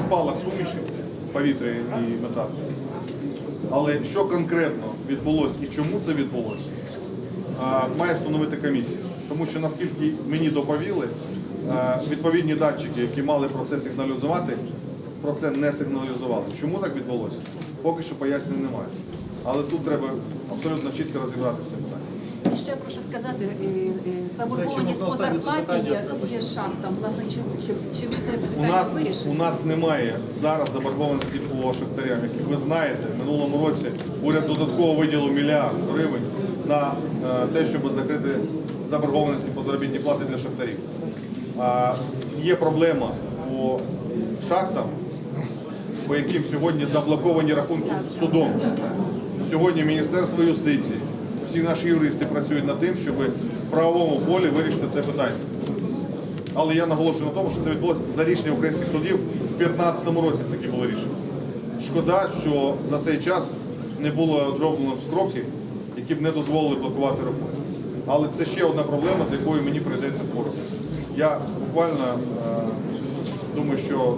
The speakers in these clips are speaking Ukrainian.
спалах суміші повітря і метану. Але що конкретно відбулося і чому це відбулося, має встановити комісія. Тому що наскільки мені доповіли, відповідні датчики, які мали про це сигналізувати, про це не сигналізували. Чому так відбулося? Поки що пояснень немає. Але тут треба абсолютно чітко розібратися питанням. Ще прошу сказати, е, е, заборгованість по зарплаті є, є шахтам. Власне, чи, чи, чи ви це У нас, вирішили? у нас немає зараз заборгованості по шахтарям. Як ви знаєте, в минулому році уряд додатково виділив мільярд гривень на е, те, щоб закрити заборгованості по заробітній платі для шахтарів. А, є проблема по шахтам, по яким сьогодні заблоковані рахунки судом. Сьогодні Міністерство юстиції, всі наші юристи працюють над тим, щоб в правовому полі вирішити це питання. Але я наголошую на тому, що це відбулося за рішенням українських судів в 2015 році такі було рішення. Шкода, що за цей час не було зроблено кроки, які б не дозволили блокувати роботу. Але це ще одна проблема, з якою мені прийдеться впоратися. Я буквально е, думаю, що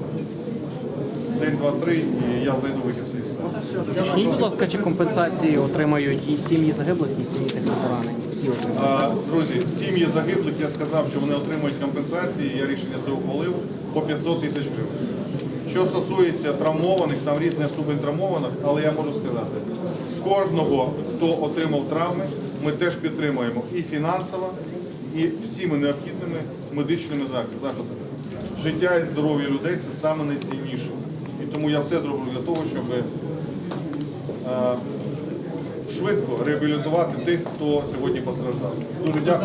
день, два, три, і я знайду вихід з. Уточніть, будь ласка, чи компенсації отримають і сім'ї загиблих, і сім'ї тих поранені? Всі. А, Друзі, сім'ї загиблих я сказав, що вони отримують компенсації. Я рішення це ухвалив по 500 тисяч гривень. Що стосується травмованих, там різний ступень травмованих, але я можу сказати, кожного, хто отримав травми, ми теж підтримуємо і фінансово, і всіми необхідними медичними заходами. Життя і здоров'я людей це саме найцінніше. Тому я все зроблю для того, щоб е, швидко реабілітувати тих, хто сьогодні постраждав. Дуже дякую.